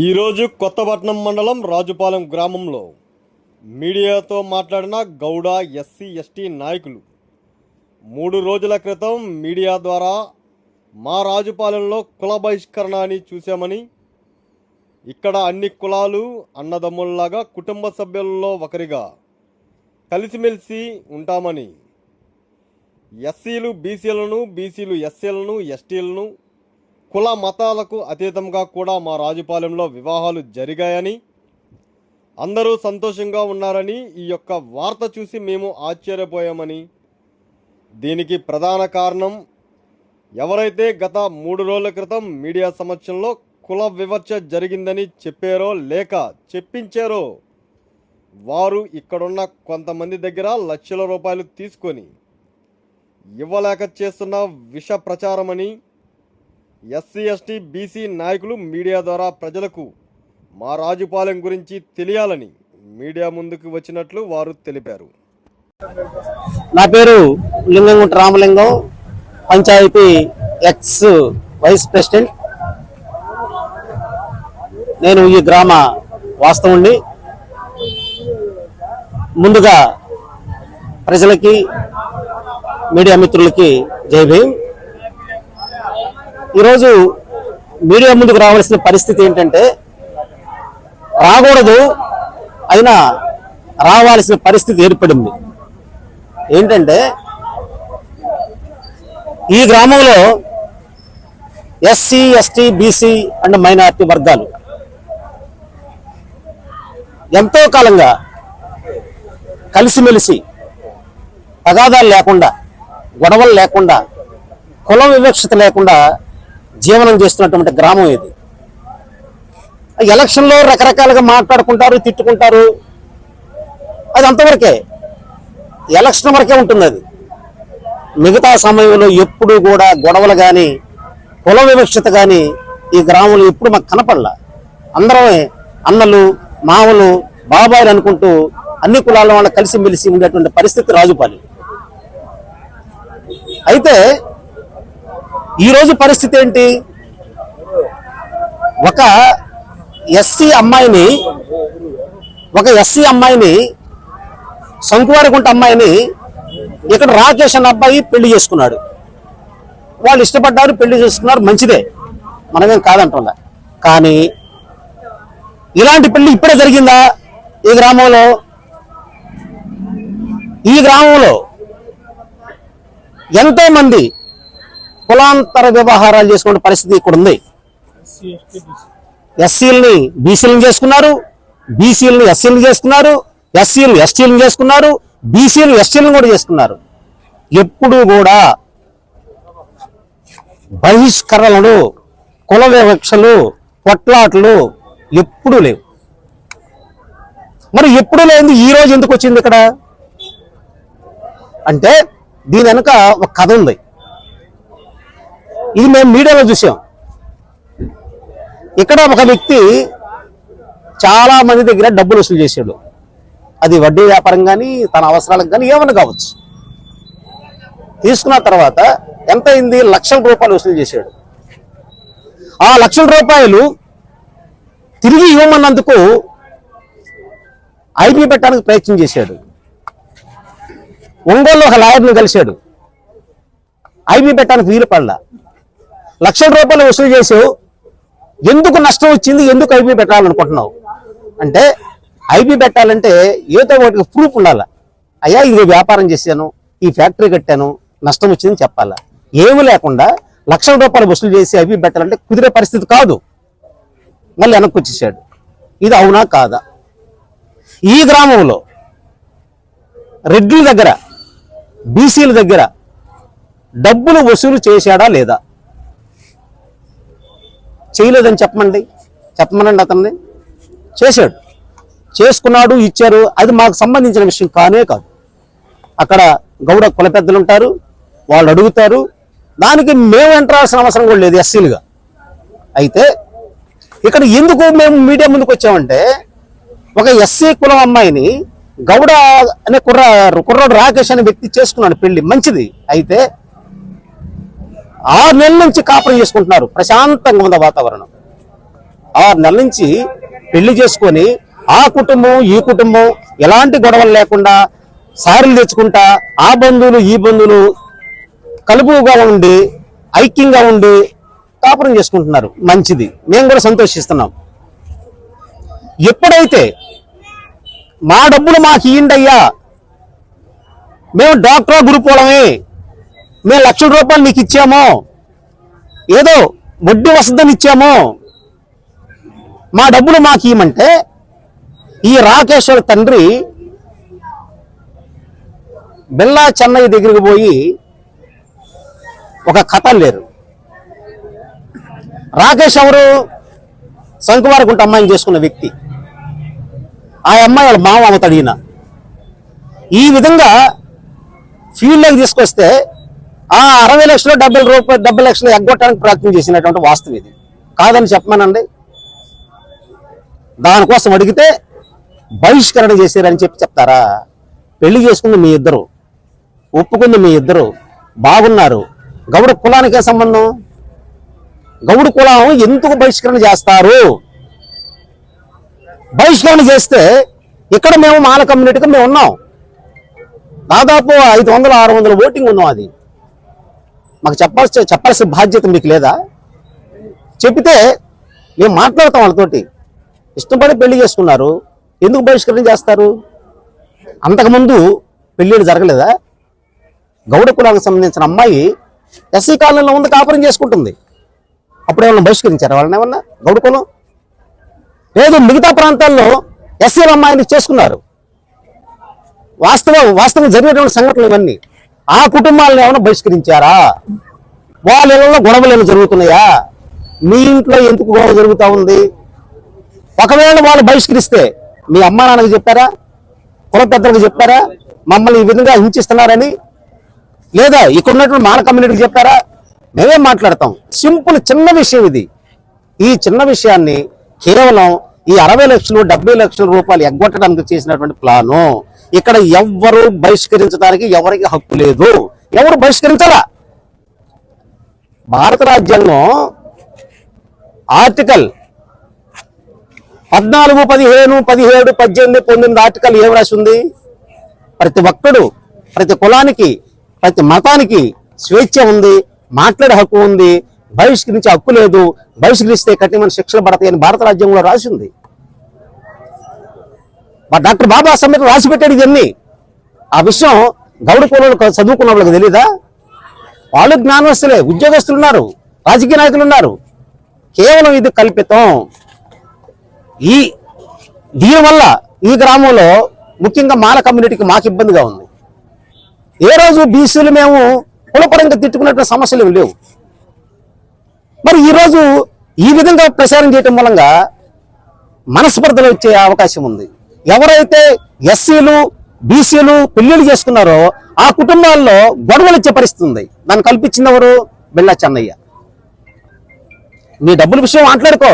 ఈరోజు కొత్తపట్నం మండలం రాజుపాలెం గ్రామంలో మీడియాతో మాట్లాడిన గౌడ ఎస్సీ ఎస్టీ నాయకులు. మూడు రోజుల క్రితం మీడియా ద్వారా మా రాజుపాలెంలో కుల బహిష్కరణ అని చూశామని ఇక్కడ అన్ని కులాలు అన్నదమ్ముల్లాగా కుటుంబ సభ్యుల్లో ఒకరిగా కలిసిమెలిసి ఉంటామని. ఎస్సీలు బీసీలను బీసీలు ఎస్సీలను ఎస్టీలను కుల మతాలకు అతీతంగా కూడా మా రాజుపాలెంలో వివాహాలు జరిగాయని అందరూ సంతోషంగా ఉన్నారని ఈ యొక్క వార్త చూసి మేము ఆశ్చర్యపోయామని. దీనికి ప్రధాన కారణం ఎవరైతే గత మూడు రోజుల క్రితం మీడియా సమక్షంలో కుల వివక్ష జరిగిందని చెప్పారో లేక చెప్పించారో వారు ఇక్కడున్న కొంతమంది దగ్గర లక్షల రూపాయలు తీసుకొని ఇవ్వలేక చేస్తున్న విష ప్రచారమని ఎస్సీ ఎస్టీ బీసీ నాయకులు మీడియా ద్వారా ప్రజలకు మా రాజుపాలెం గురించి తెలియాలని మీడియా ముందుకు వచ్చినట్లు వారు తెలిపారు. నా పేరు Lingamgunta Ramalingam panchayat ex vice president. నేను ఈ గ్రామ వాస్తవుణ్ణి. ముందుగా ప్రజలకి మీడియా మిత్రులకి జై భీమ్. ఈరోజు మీడియా ముందుకు రావాల్సిన పరిస్థితి ఏంటంటే రాకూడదు అయినా రావాల్సిన పరిస్థితి ఏర్పడింది. ఏంటంటే ఈ గ్రామంలో SC ST BC and minority వర్గాలు ఎంతో కాలంగా కలిసిమెలిసి తగాదాలు లేకుండా గొడవలు లేకుండా కుల వివక్షత లేకుండా జీవనం చేస్తున్నటువంటి గ్రామం ఇది. ఎలక్షన్లో రకరకాలుగా మాట్లాడుకుంటారు తిట్టుకుంటారు. అది అంతవరకే. ఎలక్షన్ వరకే ఉంటుంది అది. మిగతా సమయంలో ఎప్పుడు కూడా గొడవలు కానీ కుల వివక్షత కానీ ఈ గ్రామంలో ఎప్పుడు మాకు కనపడలా. అందరమే అన్నలు మామలు బాబాయిలు అనుకుంటూ అన్ని కులాల వాళ్ళ కలిసిమెలిసి ఉండేటువంటి పరిస్థితి రాజుపాలి. అయితే ఈరోజు పరిస్థితి ఏంటి? ఒక ఎస్సీ అమ్మాయిని ఒక ఎస్సీ అమ్మాయిని శంకువారిగుంట అమ్మాయిని ఇక్కడ రాకేష్ అన్న అబ్బాయి పెళ్ళి చేసుకున్నాడు. వాళ్ళు ఇష్టపడ్డారు పెళ్ళి చేసుకున్నారు మంచిదే. మనమేం కాదంటుందా కానీ ఇలాంటి పెళ్ళి ఇప్పుడే జరిగిందా ఈ గ్రామంలో? ఈ గ్రామంలో ఎంతోమంది కులాంతర వ్యవహారాలు చేసుకునే పరిస్థితి ఇక్కడ ఉంది. ఎస్సీలని బీసీలను చేసుకున్నారు బీసీలను ఎస్సీలను చేసుకున్నారు ఎస్సీలు ఎస్టీలను చేసుకున్నారు బీసీలు ఎస్టీలను కూడా చేసుకున్నారు. ఎప్పుడు కూడా బహిష్కరణలు కుల వివక్షలు కొట్లాటలు ఎప్పుడూ లేవు. మరి ఎప్పుడు లేని ఈ రోజు ఎందుకు వచ్చింది ఇక్కడ? అంటే దీని వెనక ఒక కథ ఉంది. ఇది మేము మీడియాలో చూసాం. ఇక్కడ ఒక వ్యక్తి చాలా మంది దగ్గర డబ్బులు వసూలు చేశాడు. అది వడ్డీ వ్యాపారం కానీ తన అవసరాలకు కానీ ఏమన్నా కావచ్చు. తీసుకున్న తర్వాత ఎంత అయింది? లక్షల రూపాయలు వసూలు చేశాడు. ఆ లక్షల రూపాయలు తిరిగి ఇవ్వమన్నందుకు ఐపీ పెట్టడానికి ప్రయత్నం చేశాడు. ఒంగోలు ఒక లాయర్ను కలిశాడు. ఐపీ పెట్టడానికి వీలు పడలా. లక్షల రూపాయలు వసూలు చేసావు. ఎందుకు నష్టం వచ్చింది? ఎందుకు ఐపీ పెట్టాలనుకుంటున్నావు? అంటే ఐపీ పెట్టాలంటే ఏదో ఒకటి ప్రూఫ్ ఉండాలి? అయ్యా ఇది వ్యాపారం చేశాను ఈ ఫ్యాక్టరీ కట్టాను నష్టం వచ్చిందని చెప్పాలా? ఏమి లేకుండా లక్షల రూపాయలు వసూలు చేసి ఐపీ పెట్టాలంటే కుదిరే పరిస్థితి కాదు. మళ్ళీ వెనక్కి వచ్చేసాడు. ఇది అవునా కాదా? ఈ గ్రామంలో రెడ్డి దగ్గర బీసీల దగ్గర డబ్బులు వసూలు చేశాడా లేదా? చేయలేదని చెప్పమండి. చెప్పమనండి అతన్ని. చేశాడు. చేసుకున్నాడు ఇచ్చారు. అది మాకు సంబంధించిన విషయం కానే కాదు. అక్కడ గౌడ కుల పెద్దలు ఉంటారు. వాళ్ళు అడుగుతారు. దానికి మేము ఎంటరాల్సిన అవసరం కూడా లేదు ఎస్సీలుగా. అయితే ఇక్కడ ఎందుకు మేము మీడియా ముందుకు వచ్చామంటే ఒక ఎస్సీ కులం అమ్మాయిని గౌడ అనే కుర్ర కుర్రాడు రాకేష్ అనే వ్యక్తి చేసుకున్నాడు పెళ్ళి. మంచిది. అయితే ఆరు నెలల నుంచి కాపురం చేసుకుంటున్నారు. ప్రశాంతంగా ఉంది వాతావరణం. ఆరు నెలల నుంచి పెళ్ళి చేసుకొని ఆ కుటుంబం ఈ కుటుంబం ఎలాంటి గొడవలు లేకుండా సారీలు తెచ్చుకుంటా ఆ బంధువులు ఈ బంధువులు కలుపుగా ఉండి ఐక్యంగా ఉండి కాపురం చేసుకుంటున్నారు. మంచిది. మేము కూడా సంతోషిస్తున్నాం. ఎప్పుడైతే మా డబ్బులు మాకు ఇయ్యండి అయ్యా మేము డాక్టర్ గురుపోవడమే మేము లక్షల రూపాయలు నీకు ఇచ్చాము. ఏదో వడ్డీ వసతిని ఇచ్చాము. మా డబ్బులు మాకు ఇవ్వమంటే ఈ రాకేశ్వర తండ్రి బిల్లా చెన్నై దగ్గరికి పోయి ఒక కథ లేరు రాకేష్ ఎవరు? శంకువారకుంట అమ్మాయిని చేసుకున్న వ్యక్తి. ఆ అమ్మాయి వాళ్ళ మామ అమ్మ తడిగిన ఈ విధంగా ఫీల్డ్లోకి తీసుకొస్తే ఆ అరవై లక్షలు డెబ్బై రూపాయలు డెబ్బై లక్షలు ఎగ్గొట్టడానికి ప్రయత్నం చేసినటువంటి వాస్తవం ఇది. కాదని చెప్పమానండి. దానికోసం అడిగితే బహిష్కరణ చేశారని చెప్పి చెప్తారా? పెళ్ళి చేసుకుంది మీ ఇద్దరు ఒప్పుకుంది మీ ఇద్దరు బాగున్నారు. గౌడ కులానికే సంబంధం? గౌడ కులం ఎందుకు బహిష్కరణ చేస్తారు? బహిష్కరణ చేస్తే ఇక్కడ మేము మాల కమ్యూనిటీగా మేము ఉన్నాం. దాదాపు ఐదు వందల ఆరు వందల ఓటింగ్ ఉన్నాం అది. మాకు చెప్పాల్సి చెప్పాల్సిన బాధ్యత మీకు లేదా? చెప్తే మేము మాట్లాడతాం వాళ్ళతోటి. ఇష్టపడి పెళ్ళి చేసుకున్నారు. ఎందుకు బహిష్కరణ చేస్తారు? అంతకుముందు పెళ్ళిళ్ళు జరగలేదా? గౌడ కులానికి సంబంధించిన అమ్మాయి ఎస్సీ కాలనీలో ఉంది కాపురం చేసుకుంటుంది. అప్పుడు ఏమన్నా బహిష్కరించారు? వాళ్ళని ఏమన్నా? గౌడ కులం? లేదు మిగతా ప్రాంతాల్లో ఎస్సీల అమ్మాయిని చేసుకున్నారు. వాస్తవం వాస్తవం జరిగేటువంటి సంఘటనలు ఇవన్నీ. ఆ కుటుంబాలను ఏమైనా బహిష్కరించారా? వాళ్ళ ఇళ్ళలో గొడవలు ఏమైనా జరుగుతున్నాయా? మీ ఇంట్లో ఎందుకు గొడవ జరుగుతూ ఉంది? ఒకవేళ వాళ్ళు బహిష్కరిస్తే మీ అమ్మ నాన్నకి చెప్పారా? కుల పెద్దలకు చెప్పారా? మమ్మల్ని ఈ విధంగా హింసిస్తున్నారని? లేదా ఇక్కడ ఉన్నటువంటి మాన కమ్యూనిటీకి చెప్పారా? మేమేం మాట్లాడతాం? సింపుల్ చిన్న విషయం ఇది. ఈ చిన్న విషయాన్ని కేవలం ఈ అరవై లక్షలు డెబ్బై లక్షల రూపాయలు ఎగ్గొట్టడానికి చేసినటువంటి ప్లాను. ఇక్కడ ఎవ్వరు బహిష్కరించడానికి ఎవరికి హక్కు లేదు. ఎవరు బహిష్కరించాలా? భారత రాజ్యాంగం ఆర్టికల్ పద్నాలుగు పదిహేను పదిహేడు పద్దెనిమిది పంతొమ్మిది ఆర్టికల్ ఏం రాసి ఉంది? ప్రతి ఒక్కడు ప్రతి కులానికి ప్రతి మతానికి స్వేచ్ఛ ఉంది మాట్లాడే హక్కు ఉంది బహిష్కరించే హక్కు లేదు బహిష్కరిస్తే కఠినమైన శిక్షలు పడతాయని అని భారత రాజ్యంలో రాసి ఉంది. మా డాక్టర్ బాబా సమ్మెత రాసి పెట్టాడు ఇవన్నీ. ఆ విషయం గౌడ కులంలో చదువుకున్న వాళ్ళకి తెలీదా? వాళ్ళు జ్ఞానవస్తులే ఉద్యోగస్తులు ఉన్నారు రాజకీయ నాయకులు ఉన్నారు. కేవలం ఇది కల్పితం. ఈ దీనివల్ల ఈ గ్రామంలో ముఖ్యంగా మాల కమ్యూనిటీకి మాకు ఇబ్బందిగా ఉంది. ఏ రోజు బీసీలు మేము కులపరంగా తిట్టుకున్నటువంటి సమస్యలు ఏమి లేవు. మరి ఈ రోజు ఈ విధంగా ప్రచారం చేయటం మూలంగా మనస్పర్ధలు వచ్చే అవకాశం ఉంది. ఎవరైతే ఎస్సీలు బీసీలు పెళ్ళిళ్ళు చేసుకున్నారో ఆ కుటుంబాల్లో గొడవలు ఇచ్చే పరిస్థితి ఉంది దాన్ని కల్పించింది ఎవరు? బిళ్ళ చెన్నయ్య. మీ డబ్బుల విషయం మాట్లాడుకో.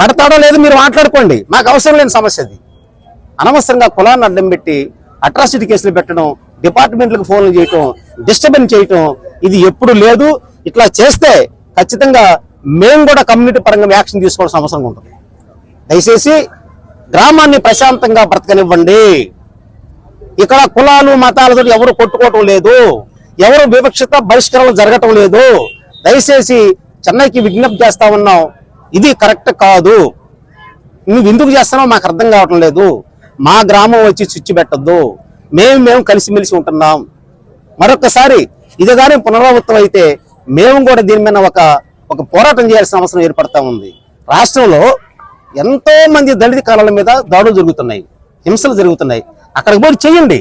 కడతాడో లేదు మీరు మాట్లాడుకోండి. మాకు అవసరం లేని సమస్య అది. అనవసరంగా కులాన్ని అడ్డం పెట్టి అట్రాసిటీ కేసులు పెట్టడం డిపార్ట్మెంట్లకు ఫోన్లు చేయటం డిస్టర్బెన్స్ చేయటం ఇది ఎప్పుడు లేదు. ఇట్లా చేస్తే ఖచ్చితంగా మేము కూడా కమ్యూనిటీ పరంగా యాక్షన్ తీసుకోవాల్సిన అవసరం ఉంటుంది. దయచేసి గ్రామాన్ని ప్రశాంతంగా బ్రతకనివ్వండి. ఇక్కడ కులాలు మతాలతో ఎవరు కొట్టుకోవటం లేదు. ఎవరు వివక్షత బహిష్కరణ జరగటం లేదు. దయచేసి చెన్నైకి విజ్ఞప్తి చేస్తా ఉన్నాం. ఇది కరెక్ట్ కాదు. నువ్వు ఎందుకు చేస్తున్నావు మాకు అర్థం కావటం లేదు. మా గ్రామం వచ్చి స్విచ్ పెట్టద్దు. మేము మేము కలిసిమెలిసి ఉంటున్నాం. మరొకసారి ఇది కానీ పునరావృతం అయితే మేము కూడా దీని మీద ఒక ఒక పోరాటం చేయాల్సిన అవసరం ఏర్పడతా ఉంది. రాష్ట్రంలో ఎంతో మంది దళిత కాలాల మీద దాడులు జరుగుతున్నాయి హింసలు జరుగుతున్నాయి. అక్కడికి పోయి చేయండి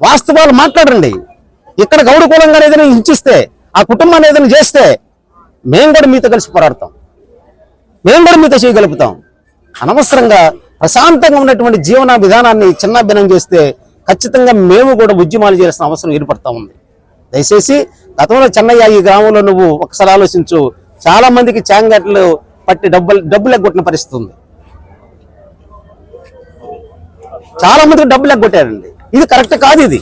వాస్తవాలు మాట్లాడండి. ఇక్కడ గౌడ కులంగా ఏదైనా హింసిస్తే ఆ కుటుంబాన్ని ఏదైనా చేస్తే మేము కూడా మీతో కలిసి పోరాడతాం. మేము కూడా మీతో చేయగలుగుతాం. అనవసరంగా ప్రశాంతంగా ఉన్నటువంటి జీవన విధానాన్ని చిన్నాభిన్నం చేస్తే ఖచ్చితంగా మేము కూడా ఉద్యమాలు చేయాల్సిన అవసరం ఏర్పడతా ఉంది. దయచేసి గతంలో చెన్నయ్య ఈ గ్రామంలో నువ్వు ఒకసారి ఆలోచించు. చాలా మందికి చాంగట్లు పట్టి డబ్బులు డబ్బులు ఎగ్గొట్టిన పరిస్థితి ఉంది. చాలా మందికి డబ్బులు ఎగ్గొట్టారండి. ఇది కరెక్ట్ కాదు ఇది.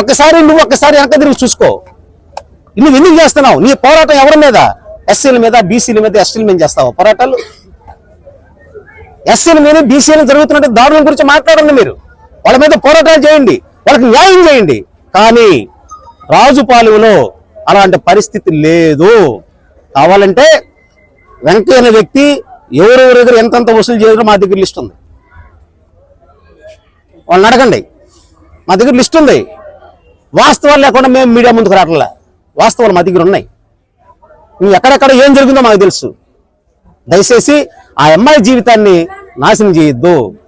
ఒక్కసారి నువ్వు ఒక్కసారి వెనక తిరిగి చూసుకో. నువ్వు ఎందుకు చేస్తున్నావు? నీ పోరాటం ఎవరి మీద? ఎస్సీల మీద బీసీల మీద ఎస్టీల మీద చేస్తావు పోరాటాలు? ఎస్సీల మీద బీసీల జరుగుతున్న దారుణం గురించి మాట్లాడండి మీరు. వాళ్ళ మీద పోరాటాలు చేయండి. వాళ్ళకి న్యాయం చేయండి. కానీ రాజుపాలెంలో అలాంటి పరిస్థితి లేదు. కావాలంటే వెంకయ్య అనే వ్యక్తి ఎవరెవరి దగ్గర ఎంతంత వసూలు చేయాలో మా దగ్గర లిస్ట్ ఉంది. వాళ్ళని అడగండి. మా దగ్గర లిస్ట్ ఉంది. వాస్తవాలు లేకుండా మేము మీడియా ముందుకు రావట్లే. వాస్తవాలు మా దగ్గర ఉన్నాయి. నువ్వు ఎక్కడెక్కడ ఏం జరిగిందో మాకు తెలుసు. దయచేసి ఆ అమ్మాయి జీవితాన్ని నాశనం చేయొద్దు.